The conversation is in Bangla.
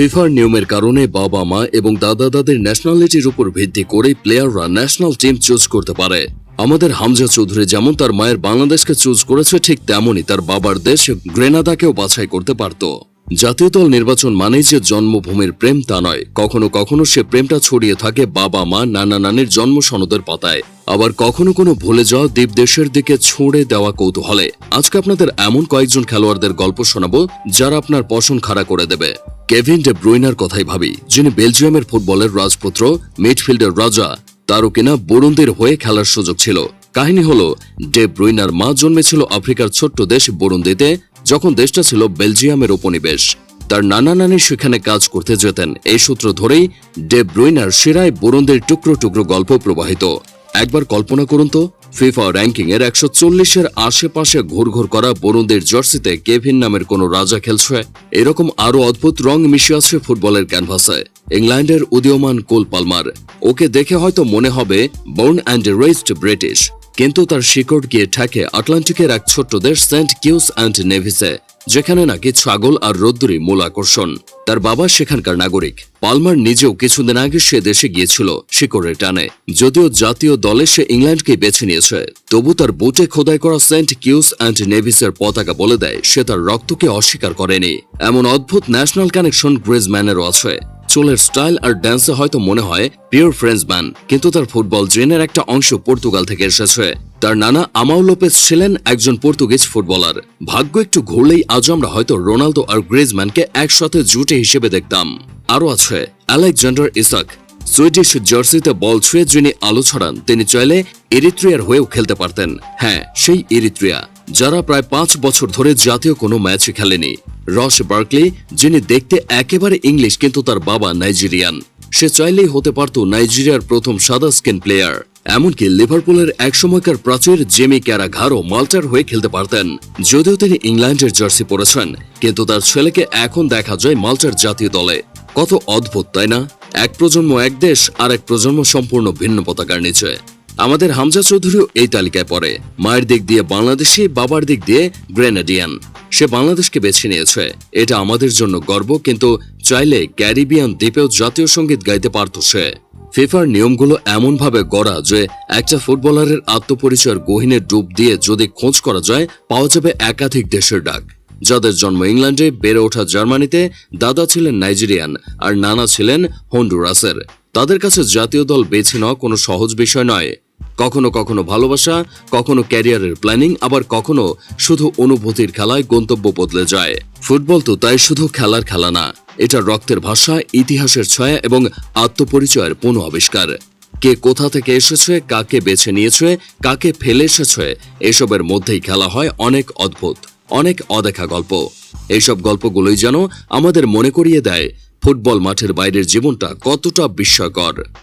ফিফার নিয়মের কারণে বাবা, মা এবং দাদা দাদির ন্যাশনালিটির উপর ভিত্তি করে প্লেয়াররা ন্যাশনাল টিম চুজ করতে পারে। আমাদের হামজা চৌধুরী যেমন তার মায়ের বাংলাদেশকে চুজ করেছে, ঠিক তেমনই তার বাবার দেশ গ্রেনাদাকেও বাছাই করতে পারত। জাতীয় দল নির্বাচন মানেই যে জন্মভূমির প্রেম তা নয়। কখনো কখনো সে প্রেমটা ছড়িয়ে থাকে বাবা, মা, নানা নানির জন্ম সনদের পাতায়। আবার কখনো কোনো ভুলে যাওয়া দ্বীপ দেশের দিকে ছুঁড়ে দেওয়া কৌতূহলে। আজকে আপনাদের এমন কয়েকজন খেলোয়াড়দের গল্প শোনাবো যারা আপনার পশন খাড়া করে দেবে। কেভিন ডে ব্রুইনার কথাই ভাবি, যিনি বেলজিয়ামের ফুটবলের রাজপুত্র, মিডফিল্ডের রাজা তারও কিনা বরুন্দির হয়ে খেলার সুযোগ ছিল। কাহিনী হলো, ডে ব্রুইনার মা জন্মেছিল আফ্রিকার ছোট্ট দেশ বরুন্দিতে, যখন দেশটা ছিল বেলজিয়ামের উপনিবেশ। তার নানা নানি সেখানে কাজ করতে যেতেন। এই সূত্র ধরেই ডে ব্রুইনার শিরায় বরুন্দের টুকরো টুকরো গল্প প্রবাহিত। একবার কল্পনা করুন তো, ফিফা র্যাঙ্কিং এর একশো চল্লিশের আশেপাশে ঘুরঘুর করা বরুন্দের জার্সিতে কেভিন নামের কোনো রাজা খেলছে? এরকম আরও অদ্ভুত রং মিশে আছে ফুটবলের ক্যানভাসে। ইংল্যান্ডের উদীয়মান কোল পালমার। ওকে দেখে হয়তো মনে হবে বর্ন অ্যান্ড রেজড ব্রিটিশ কিন্তু তার শিকড় গিয়ে ঠেকে আটলান্টিকের এক ছোট্ট দেশ সেন্ট কিউস অ্যান্ড নেভিসে। যেখানে নাকি ছাগল আর রোদ্দুরই মূল আকর্ষণ। তার বাবা সেখানকার নাগরিক। পালমার নিজেও কিছুদিন আগে সে দেশে গিয়েছিল, শিকড়ের টানে। যদিও জাতীয় দলে সে ইংল্যান্ডকে বেছে নিয়েছে। তবু তার বুটে খোদাই করা সেন্ট কিউস অ্যান্ড নেভিসের পতাকা বলে দেয়, সে তার রক্তকে অস্বীকার করেনি। এমন অদ্ভুত ন্যাশনাল কানেকশন গ্রেজম্যানেরও আছে। চোলের স্টাইল আর ড্যান্সে হয়তো মনে হয় পিওর ফ্রেঞ্চম্যান কিন্তু তার ফুটবল জেনের একটা অংশ পর্তুগাল থেকে এসেছে। তার নানা আমাও লোপেস ছিলেন একজন পর্তুগিজ ফুটবলার। ভাগ্য একটু ঘুরলেই আজ আমরা হয়তো রোনালদো আর গ্রেজম্যানকে একসাথে জুটে হিসেবে দেখতাম। আরও আছে, আলেকজান্ডার ইসাক, সুইডিশ জার্সিতে বল ছুঁয়ে যিনি আলো ছড়ান, তিনি চাইলে এরিত্রিয়ার হয়েও খেলতে পারতেন। হ্যাঁ সেই এরিত্রিয়া যারা প্রায় পাঁচ বছর ধরে জাতীয় কোনো ম্যাচ খেলেনি। রস বার্কলি, যিনি দেখতে একেবারে ইংলিশ কিন্তু তার বাবা নাইজেরিয়ান। সে চাইলেই হতে পারত নাইজেরিয়ার প্রথম সাদা স্কিন প্লেয়ার। এমনকি লিভারপুলের একসময়কার প্রাচীর জেমি ক্যারাঘারও মাল্টার হয়ে খেলতে পারতেন। যদিও তিনি ইংল্যান্ডের জার্সি পরেছেন, কিন্তু তার ছেলেকে এখন দেখা যায় মাল্টার জাতীয় দলে। কত অদ্ভুত, তাই না? এক প্রজন্ম এক দেশ আর এক প্রজন্ম সম্পূর্ণ ভিন্ন পতাকার নিচে। আমাদের হামজা চৌধুরীও এই তালিকায় পড়ে। মায়ের দিক দিয়ে বাংলাদেশি, বাবার দিক দিয়ে গ্রেনাডিয়ান। সে বাংলাদেশকে বেছে নিয়েছে। এটা আমাদের জন্য গর্ব, কিন্তু চাইলে ক্যারিবিয়ান দ্বীপেও জাতীয় সংগীত গাইতে পারত সে। ফিফার নিয়মগুলো এমনভাবে গড়া যে একটা ফুটবলারের আত্মপরিচয়ের গহিনে ডুব দিয়ে যদি খোঁজ করা যায়, পাওয়া যাবে একাধিক দেশের ডাক। যাদের জন্ম ইংল্যান্ডে, বেড়ে ওঠা জার্মানিতে, দাদা ছিলেন নাইজেরিয়ান আর নানা ছিলেন হন্ডুরাসের। তাদের কাছে জাতীয় দল বেছে নেওয়া কোনো সহজ বিষয় নয়। কখনো কখনো ভালোবাসা, কখনো ক্যারিয়ারের প্ল্যানিং, আবার কখনো শুধু অনুভূতির খেলায় গন্তব্য বদলে যায়। ফুটবল তো তাই শুধু খেলার খেলা না, এটা রক্তের ভাষা, ইতিহাসের ছায়া এবং আত্মপরিচয়ের পুনঃ আবিষ্কার। কে কোথা থেকে এসেছে, কাকে বেছে নিয়েছে, কাকে ফেলে এসেছে, এসবের মধ্যেই খেলা হয় অনেক অদ্ভুত, অনেক অদেখা গল্প। এইসব গল্পগুলোই যেন আমাদের মনে করিয়ে দেয় ফুটবল মাঠের বাইরের জীবনটা কতটা বিস্ময়কর।